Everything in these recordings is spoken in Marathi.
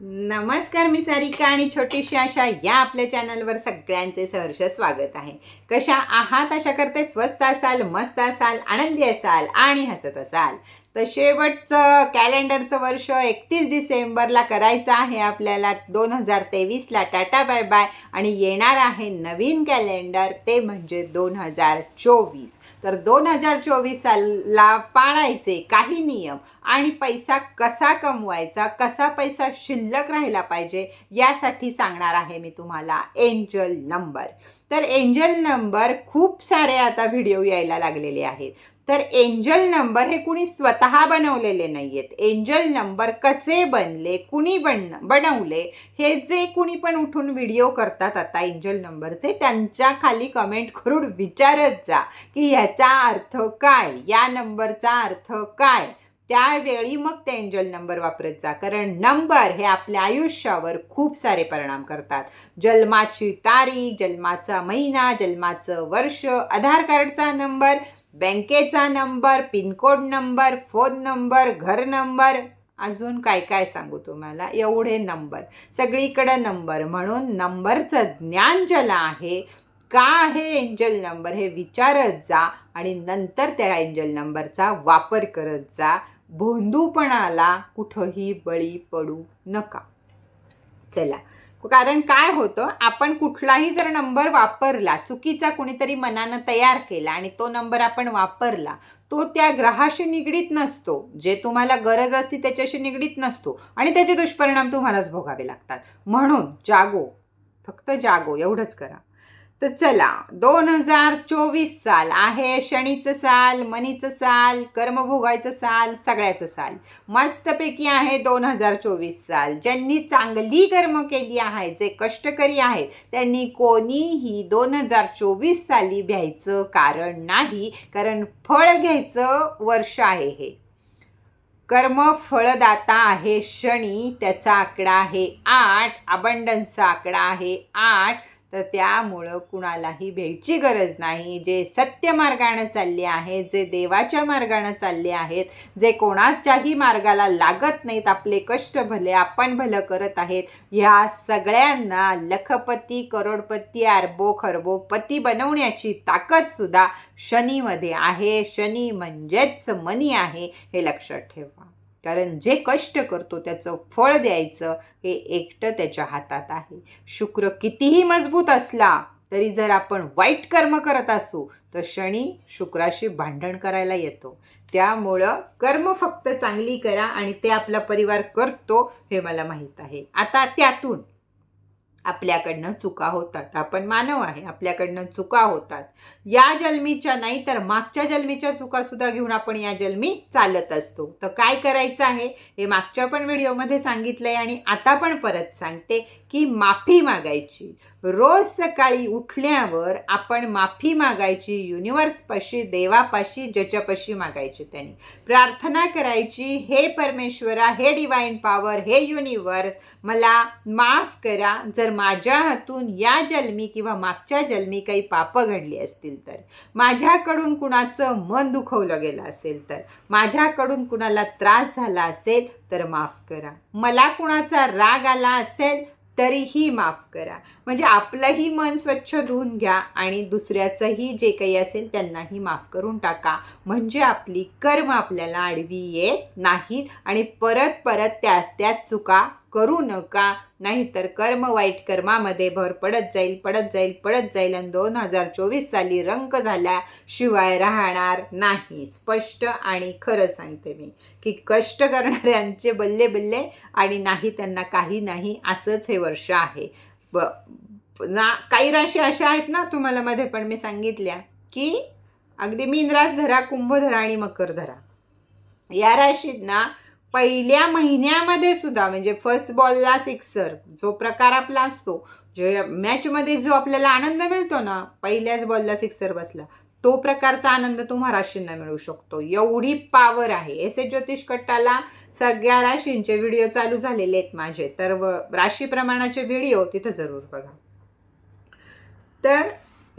नमस्कार मी सारिका आणि छोटीशी आशा या आपल्या चॅनलवर सगळ्यांचे सहर्ष स्वागत आहे. कशा आहात? आशा करते स्वस्त असाल मस्त असाल आनंदी असाल आणि हसत असाल. तर शेवटचं कॅलेंडरचं वर्ष एकतीस डिसेंबरला करायचं आहे आपल्याला. दोन हजार तेवीसला टाटा बाय बाय आणि येणार आहे नवीन कॅलेंडर ते म्हणजे दोन हजार चोवीस. तर दोन हजार चोवीस सालला पाळायचे काही नियम आणि पैसा कसा कमवायचा कसा पैसा शिल्लक राहिला पाहिजे यासाठी सांगणार आहे मी तुम्हाला एंजल नंबर. तर एंजल नंबर खूप सारे आता व्हिडिओ यायला लागलेले आहेत. तर एंजल नंबर हे कुणी स्वतः बनवलेले नाही आहेत एंजल नंबर कसे बनले कुणी बन बनवले हे जे कुणी पण उठून व्हिडिओ करतात आता एंजल नंबरचे त्यांच्या खाली कमेंट करून विचारत जा की ह्याचा अर्थ काय या नंबरचा अर्थ काय. त्यावेळी मग ते एंजल नंबर वापरत जा. कारण नंबर हे आपल्या आयुष्यावर खूप सारे परिणाम करतात. जन्माची तारीख जन्माचा महिना जन्माचं वर्ष आधार कार्डचा नंबर बँकेचा number pin code number phone number घर नंबर. अजून काय काय सांगू तुम्हाला? एवढे नंबर. सगळीकडं नंबर. म्हणून नंबरचं ज्ञान ज्याला आहे का आहे एंजल नंबर हे विचारत जा आणि नंतर त्या एंजल नंबरचा वापर करत जा. भोंदूपणाला कुठंही बळी पडू नका. चला. कारण काय होतं आपण कुठलाही जर नंबर वापरला चुकीचा कुणीतरी मनानं तयार केला आणि तो नंबर आपण वापरला तो त्या ग्रहाशी निगडीत नसतो. जे तुम्हाला गरज असते त्याच्याशी निगडीत नसतो आणि त्याचे दुष्परिणाम तुम्हालाच भोगावे लागतात. म्हणून जागो फक्त जागो एवढंच करा. तर चला दोन हजार चोवीस साल आहे शनीचं साल मनीचं साल कर्मभोगायचं साल सगळ्याचं साल. मस्तपैकी आहे दोन हजार चोवीस साल. ज्यांनी चांगली कर्म केली आहे जे कष्टकरी आहेत त्यांनी कोणीही दोन हजार चोवीस साली भ्यायचं कारण नाही कारण फळ घ्यायचं वर्ष आहे हे. कर्म फळदाता आहे शनी त्याचा आकडा आहे आठ अबंडन्सचा आकडा आहे आठ तर त्यामुळं कुणालाही भ्यायची गरज नाही. जे सत्य मार्गानं चालले आहेत जे देवाच्या मार्गानं चालले आहेत जे कोणाच्याही मार्गाला लागत नाहीत आपले कष्ट भले आपण भलं करत आहेत ह्या सगळ्यांना लखपती करोडपती अरबो खरबोपती बनवण्याची ताकदसुद्धा शनीमध्ये आहे. शनी म्हणजेच मनी आहे हे लक्षात ठेवा. कारण जे कष्ट करतो त्याचं फळ द्यायचं हे एकटं त्याच्या हातात आहे. शुक्र कितीही मजबूत असला तरी जर आपण वाईट कर्म करत असू तर शनी शुक्राशी भांडण करायला येतो. त्यामुळं कर्म फक्त चांगली करा आणि ते आपला परिवार करतो हे मला माहीत आहे. आता त्यातून आपल्याकडनं चुका होतात. आपण मानव आहे आपल्याकडनं चुका होतात. या जन्मीच्या नाही तर मागच्या जन्मीच्या चुका सुद्धा घेऊन आपण या जन्मी चालत असतो. तर काय करायचं आहे? हे मागच्या पण व्हिडिओमध्ये सांगितलंय आणि आता पण परत सांगते. की माफी मागायची. रोज सकाळी उठल्यावर आपण माफी मागायची युनिवर्सपाशी देवापाशी ज्याच्यापाशी मागायची त्यांनी. प्रार्थना करायची हे परमेश्वरा हे डिवाईन पॉवर हे युनिवर्स मला माफ करा. जर माझ्या हातून या जन्मी किंवा मागच्या जन्मी काही पापं घडली असतील तर. माझ्याकडून कुणाचं मन दुखवलं गेलं असेल तर. माझ्याकडून कुणाला त्रास झाला असेल तर माफ करा. मला कुणाचा राग आला असेल तरीही माफ करा. म्हणजे आपलंही मन स्वच्छ धुवून घ्या आणि दुसऱ्याचंही जे काही असेल त्यांनाही माफ करून टाका. म्हणजे आपली कर्म आपल्याला आडवी येत नाहीत आणि परत परत त्याच त्याच चुका करू नका नाहीतर कर्म वाईट कर्मामध्ये भर पडत जाईल पडत जाईल पडत जाईल आणि दोन हजार चोवीस साली रंक झाल्याशिवाय राहणार नाही. स्पष्ट आणि खरं सांगते मी की कष्ट करणाऱ्यांचे बल्ले बल्ले आणि नाही त्यांना काही नाही असंच हे वर्ष आहे. ब ना काही राशी अशा आहेत ना तुम्हाला मध्ये पण मी सांगितल्या की अगदी मीनरास धरा कुंभ धरा आणि मकर धरा या राशीत ना पहिल्या महिन्यामध्ये सुद्धा म्हणजे फर्स्ट बॉलला सिक्सर जो प्रकार आपला असतो जे मॅचमध्ये जो आपल्याला आनंद मिळतो ना पहिल्याच बॉलला सिक्सर बसला तो प्रकारचा आनंद तुम्हा राशींना मिळू शकतो. एवढी पावर आहे. एस एस ज्योतिष कट्टाला सगळ्या राशींचे व्हिडिओ चालू झालेले आहेत माझे. तर व राशीप्रमाणाचे व्हिडिओ तिथं जरूर बघा. तर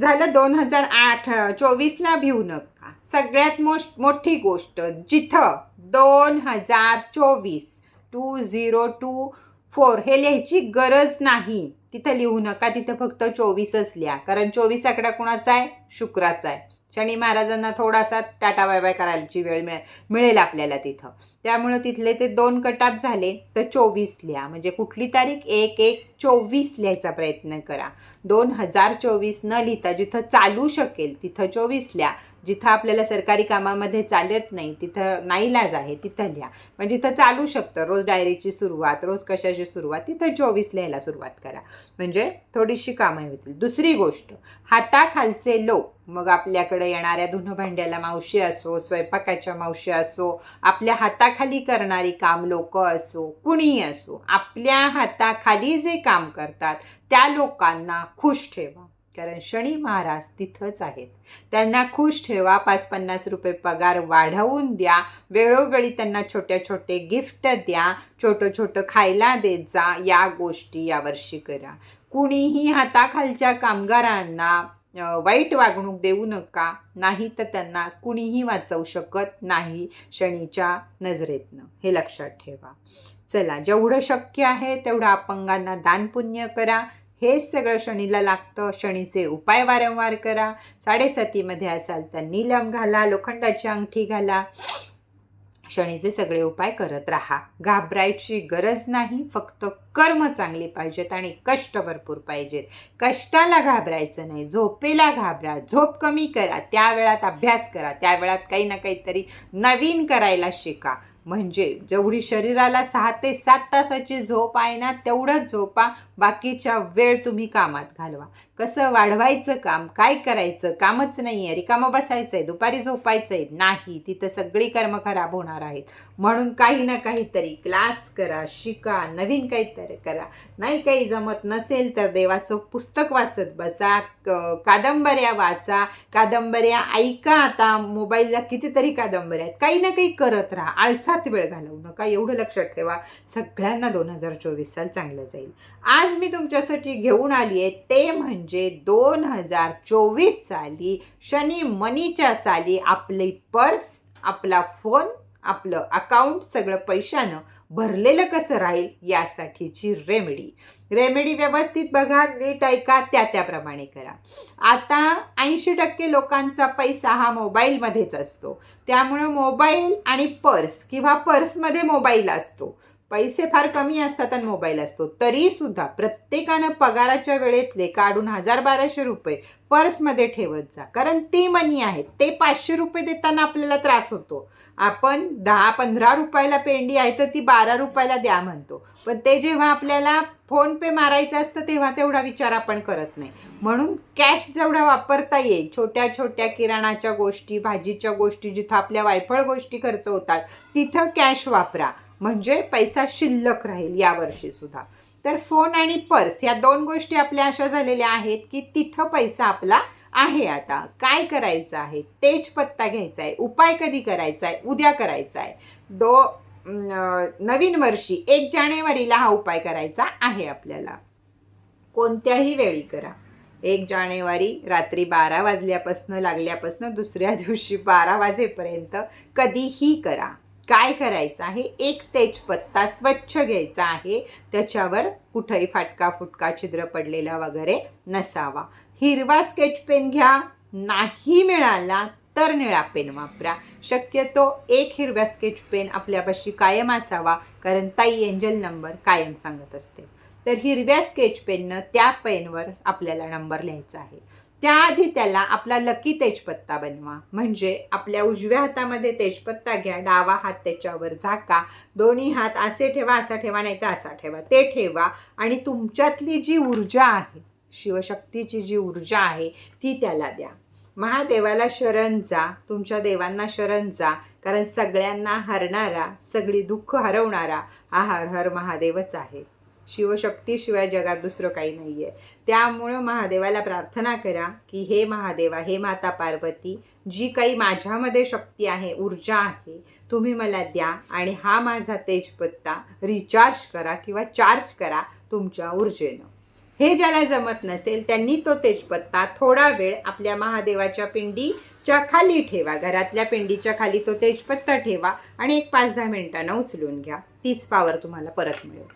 झालं दोन हजार आठ चोवीसला भिवू नका. सगळ्यात मोस्ट मोठी गोष्ट जिथं दोन हजार चोवीस टू झिरो टू फोर हे लिहायची गरज नाही तिथं लिहू नका तिथं फक्त चोवीसच लिहा. कारण चोवीस आकडा कुणाचा आहे? शुक्राचा आहे. शनी महाराजांना थोडासा टाटा बाय बाय करायची वेळ मिळेल मिळेल आपल्याला तिथं. त्यामुळं तिथले ते दोन कटाप झाले तर चोवीस लिहा. म्हणजे कुठली तारीख? एक एक चोवीस लिहायचा प्रयत्न करा. दोन हजार चोवीस न लिहिता जिथं चालू शकेल तिथं चोवीस लिहा. जिथं आपल्याला सरकारी कामामध्ये चालत नाही तिथं नाईलाज आहे तिथं लिहा. म्हणजे पण जिथं चालू शकतं. रोज डायरीची सुरुवात रोज कशाची सुरुवात तिथं चोवीस लिहायला सुरुवात करा. म्हणजे थोडीशी कामं होतील. दुसरी गोष्ट हाताखालचे लोक मग आपल्याकडे येणाऱ्या धुनं भांड्याला मावशी असो स्वयंपाकाच्या मावशी असो आपल्या हाताखाली करणारी काम लोक असो कुणीही असो आपल्या हाताखाली जे काम करतात त्या लोकांना खुश ठेवा. कारण शनी महाराज तिथंच आहेत. त्यांना खुश ठेवा पाच पन्नास रुपये पगार वाढवून द्या. वेळोवेळी त्यांना छोट्या छोटे गिफ्ट द्या. छोटं छोटं खायला देत जा. या गोष्टी यावर्षी करा. कुणीही हाताखालच्या कामगारांना वाईट वागणूक देऊ नका. नाही तर त्यांना कुणीही वाचवू शकत नाही शनीच्या नजरेतनं. हे लक्षात ठेवा. चला जेवढं शक्य आहे तेवढं अपंगांना दानपुण्य करा. हेच सगळं शनीला लागतं. शनीचे उपाय वारंवार करा. साडेसातीमध्ये असाल तर नीलम घाला लोखंडाची अंगठी घाला. शनीचे सगळे उपाय करत राहा. घाबरायची गरज नाही. फक्त कर्म चांगली पाहिजेत आणि कष्ट भरपूर पाहिजेत. कष्टाला घाबरायचं नाही. झोपेला घाबरा. झोप कमी करा. त्या वेळात अभ्यास करा. त्या वेळात काही ना काहीतरी नवीन करायला शिका. म्हणजे जेवढी शरीराला सहा ते सात तासाची झोप आहे ना तेवढंच झोपा. बाकीच्या वेळ तुम्ही कामात घालवा. कसं वाढवायचं काम? काय करायचं? कामच नाही आहे रिकामं बसायचं आहे दुपारी झोपायचं आहे नाही तिथं सगळी कर्म खराब होणार आहेत. म्हणून काही ना काहीतरी क्लास करा शिका नवीन काहीतरी करा. नाही काही जमत नसेल तर देवाचं पुस्तक वाचत बसा कादंबऱ्या वाचा. कादंबऱ्या ऐका आता. मोबाईलला कितीतरी कादंबऱ्या आहेत. काही ना काही करत राहा. अजिबात वेळ घालवू नका. एवढं लक्षात ठेवा. सगळ्यांना दोन हजार चोवीस साल चांगलं जाईल. आज मी तुमच्यासाठी घेऊन आली आहे. ते म्हणजे दोन हजार चोवीस साली शनी मनीच्या साली आपली पर्स आपला फोन आपलं अकाउंट सगळं पैशानं भरलेलं कसं राहील यासाठीची रेमेडी रेमेडी व्यवस्थित बघा नीट ऐका त्या त्याप्रमाणे करा. आता ऐंशी टक्के लोकांचा पैसा हा मोबाईलमध्येच असतो. त्यामुळं मोबाईल आणि पर्स किंवा पर्समध्ये मोबाईल असतो. पैसे फार कमी असतात आणि मोबाईल असतो. तरी सुद्धा प्रत्येकानं पगाराच्या वेळेतले काढून हजार बाराशे रुपये पर्समध्ये ठेवत जा. कारण ते मनी आहेत ते पाचशे रुपये देताना आपल्याला त्रास होतो. आपण दहा पंधरा रुपयाला पेंडी आहे तर ती बारा रुपयाला द्या म्हणतो. पण ते जेव्हा आपल्याला फोनपे मारायचं असतं तेव्हा तेवढा विचार आपण करत नाही. म्हणून कॅश जेवढा वापरता येईल छोट्या छोट्या किराणाच्या गोष्टी भाजीच्या गोष्टी जिथं आपल्या वायफळ गोष्टी खर्च होतात तिथं कॅश वापरा. म्हणजे पैसा शिल्लक राहील यावर्षी सुद्धा. तर फोन आणि पर्स या दोन गोष्टी आपल्या अशा झालेल्या आहेत की तिथं पैसा आपला आहे आता. काय करायचं आहे? तेच पत्ता घ्यायचा आहे उपाय कधी करायचा आहे उद्या करायचा आहे दो नवीन वर्षी एक जानेवारीला हा उपाय करायचा आहे आपल्याला. कोणत्याही वेळी करा. एक जानेवारी रात्री बारा वाजल्यापासनं लागल्यापासनं दुसऱ्या दिवशी बारा वाजेपर्यंत कधीही करा. काय करायचं आहे? एक तेजपत्ता स्वच्छ घ्यायचा आहे. त्याच्यावर कुठंही फाटका फुटका छिद्र पडलेला वगैरे नसावा. हिरवा स्केच पेन घ्या. नाही मिळाला तर निळा पेन वापरा. शक्यतो एक हिरव्या स्केच पेन आपल्यापाशी कायम असावा कारण ताई एंजल नंबर कायम सांगत असते. तर हिरव्या स्केच पेननं त्या पेनवर आपल्याला नंबर लिहायचा आहे. त्याआधी त्याला आपला लकी तेजपत्ता बनवा. म्हणजे आपल्या उजव्या हातामध्ये तेजपत्ता घ्या डावा हात त्याच्यावर झाका दोन्ही हात असे ठेवा असा ठेवा नाही तर असा ठेवा. ते ठेवा आणि तुमच्यातली जी ऊर्जा आहे शिवशक्तीची जी ऊर्जा आहे ती त्याला द्या. महादेवाला शरण जा तुमच्या देवांना शरण जा कारण सगळ्यांना हरणारा सगळी दुःख हरवणारा हा हर हर महादेवच आहे. शिवशक्तीशिवाय जगात दुसरं काही नाही आहे त्यामुळं महादेवाला प्रार्थना करा की हे महादेवा हे माता पार्वती जी काही माझ्यामध्ये शक्ती आहे ऊर्जा आहे तुम्ही मला द्या आणि हा माझा तेजपत्ता रिचार्ज करा किंवा चार्ज करा तुमच्या ऊर्जेनं. हे ज्याला जमत नसेल त्यांनी तो तेजपत्ता थोडा वेळ आपल्या महादेवाच्या पिंडीच्या खाली ठेवा. घरातल्या पिंडीच्या खाली तो तेजपत्ता ठेवा आणि एक पाच दहा मिनिटांना उचलून घ्या. तीच पावर तुम्हाला परत मिळेल.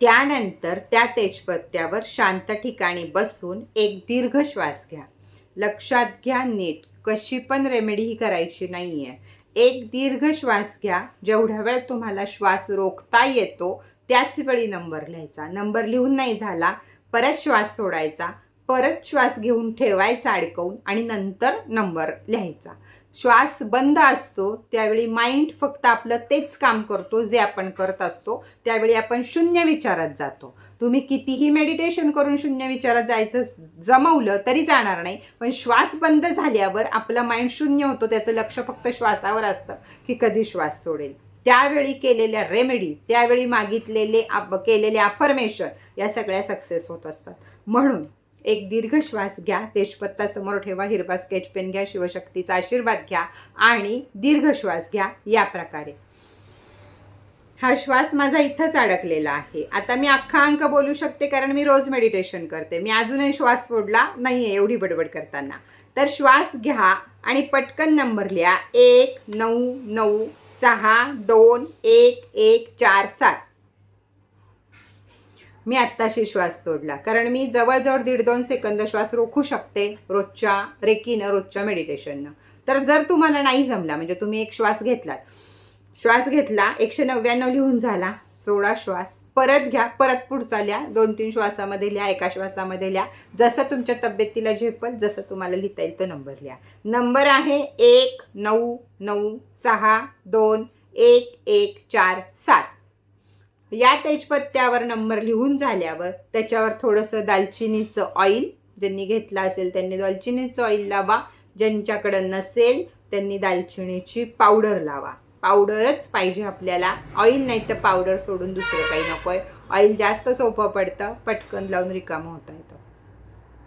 त्यानंतर त्या तेजपत्त्यावर शांत ठिकाणी बसून एक दीर्घ श्वास घ्या. लक्षात घ्या नीट कशी पण रेमेडी ही करायची नाही आहे एक दीर्घ श्वास घ्या. जेवढ्या वेळ तुम्हाला श्वास रोखता येतो त्याच वेळी नंबर लिहायचा. नंबर लिहून नाही झाला परत श्वास सोडायचा. परत श्वास घेऊन ठेवायचा अडकवून आणि नंतर नंबर लिहायचा. श्वास बंद असतो त्यावेळी माइंड फक्त आपलं तेच काम करतो जे आपण करत असतो. त्यावेळी आपण शून्य विचारात जातो. तुम्ही कितीही मेडिटेशन करून शून्य विचारात जायचं जमवलं तरी जाणार नाही. पण श्वास बंद झाल्यावर आपलं माइंड शून्य होतो. त्याचं लक्ष फक्त श्वासावर असतं की कधी श्वास सोडेल. त्यावेळी केलेल्या रेमेडी त्यावेळी मागितलेले आप केलेले अफर्मेशन या सगळ्या सक्सेस होत असतात. म्हणून एक दीर्घ श्वास घ्या तेजपत्ता समोर ठेवा हिरवा स्केच पेन घ्या शिवशक्तीचा आशीर्वाद घ्या आणि दीर्घ श्वास घ्या या प्रकारे. हा श्वास माझा इथंच अडकलेला आहे. आता मी अख्खा अंक बोलू शकते कारण मी रोज मेडिटेशन करते. मी अजूनही श्वास सोडला नाही आहे एवढी बडबड करताना. तर श्वास घ्या आणि पटकन नंबर लिहा. एक नऊ नऊ सहा दोन एक एक चार सात. मी आत्ताशी श्वास सोडला. कारण मी जवळजवळ दीड दोन सेकंद श्वास रोखू शकते रोजच्या रेकीनं रोजच्या मेडिटेशननं तर जर तुम्हाला नाही जमला म्हणजे तुम्ही एक श्वास घेतलात. श्वास घेतला एकशे नव्याण्णव लिहून झाला. सोळा श्वास. परत घ्या परत पुढचा लिहा. दोन तीन श्वासामध्ये लिहा एका श्वासामध्ये लिहा. जसं तुमच्या तब्येतीला झेपल जसं तुम्हाला लिहिता येईल तो नंबर लिहा. नंबर आहे एक नऊ नऊ सहा दोन एक एक चार सात. या तेजपत्त्यावर नंबर लिहून झाल्यावर त्याच्यावर थोडंसं दालचिनीचं ऑइल ज्यांनी घेतलं असेल त्यांनी दालचिनीचं ऑइल लावा. ज्यांच्याकडं नसेल त्यांनी दालचिनीची पावडर लावा. पावडरच पाहिजे आपल्याला. ऑइल नाही तर पावडर सोडून दुसरं काही नको आहे ऑइल जास्त सोपं पडतं. पटकन लावून रिकामं होता येतं.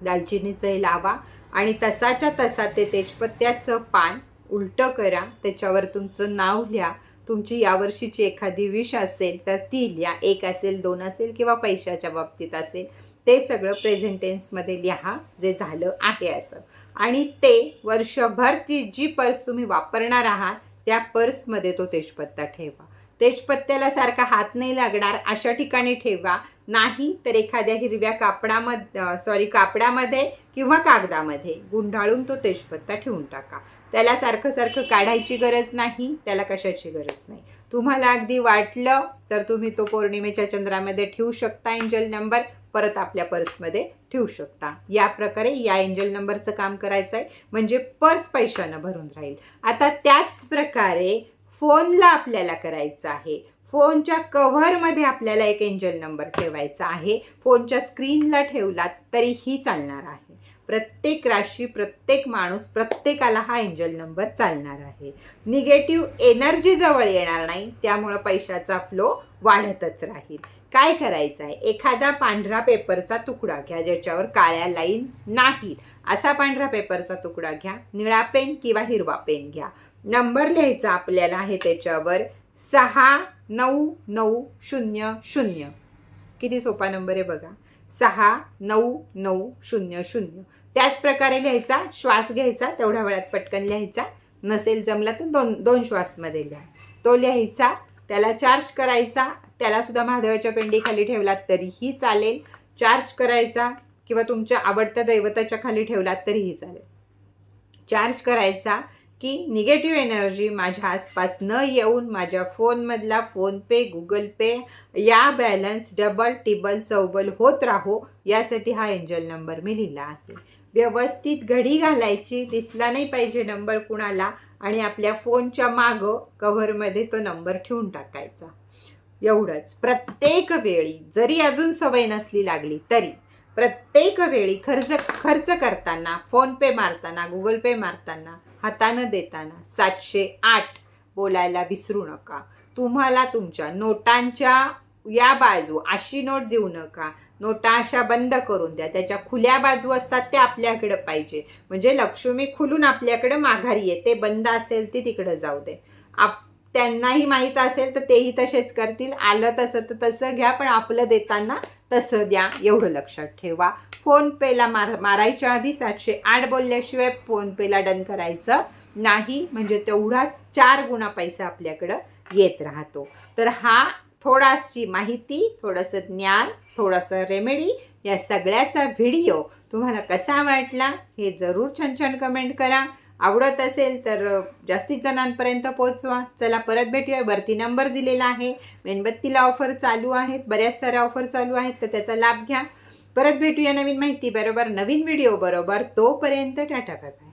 दालचिनीचंही लावा. आणि तसाच्या तसा ते तेजपत्त्याचं पान उलटं करा. त्याच्यावर तुमचं नाव लिहा. तुमची यावर्षीची एखादी विश असेल तर ती लिहा. एक असेल दोन असेल किंवा पैशाच्या बाबतीत असेल ते सगळं प्रेझेंटेन्समध्ये लिहा जे झालं आहे असं. आणि ते वर्षभर ती जी पर्स तुम्ही वापरणार आहात त्या पर्समध्ये तो तेजपत्ता ठेवा. तेजपत्त्याला सारखा हात नाही लागणार अशा ठिकाणी ठेवा. नाही तर एखाद्या हिरव्या कापडामध्ये सॉरी कापडामध्ये किंवा कागदामध्ये. गुंडाळून तो तेजपत्ता ठेवून टाका. त्याला सारखं सारखं काढायची गरज नाही त्याला कशाची गरज नाही. तुम्हाला अगदी वाटलं तर तुम्ही तो पौर्णिमेच्या चंद्रामध्ये ठेवू शकता एंजल नंबर. परत आपल्या पर्समध्ये ठेवू शकता. या प्रकारे या एंजल नंबरचं काम करायचं आहे म्हणजे पर्स पैशानं भरून राहील. आता त्याच प्रकारे फोनला आपल्याला करायचं आहे. फोनच्या कव्हरमध्ये आपल्याला एक एंजल नंबर ठेवायचा आहे. फोनच्या स्क्रीनला ठेवला तरीही चालणार आहे. प्रत्येक राशी प्रत्येक माणूस प्रत्येकाला हा एंजल नंबर चालणार आहे. निगेटिव्ह एनर्जी जवळ येणार नाही त्यामुळं पैशाचा फ्लो वाढतच राहील. काय करायचं आहे? एखादा पांढरा पेपरचा तुकडा घ्या ज्याच्यावर काळ्या लाईन नाहीत. असा पांढरा पेपरचा तुकडा घ्या निळा पेन किंवा हिरवा पेन घ्या. नंबर लिहायचा आपल्याला आहे त्याच्यावर सहा नऊ नऊ शून्य शून्य. किती सोपा नंबर आहे बघा. सहा नऊ नऊ शून्य शून्य. त्याच प्रकारे लिहायचा श्वास घ्यायचा तेवढ्या वेळात पटकन लिहायचा. नसेल जमला तर दोन दोन श्वासमध्ये लिहा. तो लिहायचा त्याला चार्ज करायचा त्यालासुद्धा महादेवाच्या पेंडीखाली ठेवलात तरीही चालेल. चार्ज करायचा किंवा तुमच्या आवडत्या दैवताच्या खाली ठेवलात तरीही चालेल. चार्ज करायचा की निगेटिव्ह एनर्जी माझ्या आसपास न येऊन माझ्या फोनमधला फोनपे गुगल पे या बॅलन्स डबल टिबल चौबल होत राहो यासाठी हा एंजल नंबर मी लिहिला आहे. व्यवस्थित घडी घालायची दिसला नाही पाहिजे नंबर कुणाला आणि आपल्या फोनच्या मागं कव्हरमध्ये तो नंबर ठेवून टाकायचा. एवढंच. प्रत्येक वेळी जरी अजून सवय नसली लागली तरी प्रत्येक वेळी खर्च खर्च करताना फोनपे मारताना गुगल पे मारताना हातानं देताना सातशे आठ बोलायला विसरू नका. तुम्हाला तुमच्या नोटांच्या या बाजू अशी नोट देऊ नका. नोटा अशा बंद करून द्या. त्याच्या खुल्या बाजू असतात ते आपल्याकडं पाहिजे. म्हणजे लक्ष्मी खुलून आपल्याकडं माघारी येते. बंद असेल ती तिकडं जाऊ दे. आप त्यांनाही माहीत असेल तर तेही तसेच करतील. आलं तसं तर तसं घ्या पण आपलं देताना तसं द्या एवढं लक्षात ठेवा. फोनपेला मार मारायच्या आधी सातशे आठ बोलल्याशिवाय फोनपेला डन करायचं नाही. म्हणजे तेवढा चार गुणा पैसा आपल्याकडं येत राहतो. तर हा थोडाशी माहिती थोडंसं ज्ञान थोडंसं रेमेडी या सगळ्याचा व्हिडिओ तुम्हाला कसा वाटला हे जरूर छान छान कमेंट करा. आवडत असेल तर जास्तीत जणांपर्यंत पोहोचवा. चला परत भेटूया. वरती नंबर दिलेला आहे. मेणबत्तीला ऑफर चालू आहेत. बऱ्याच साऱ्या ऑफर चालू आहेत तर त्याचा लाभ घ्या. परत भेटूया नवीन माहिती. बरोबर नवीन व्हिडिओ बरोबर. तोपर्यंत टाटा बाय बाय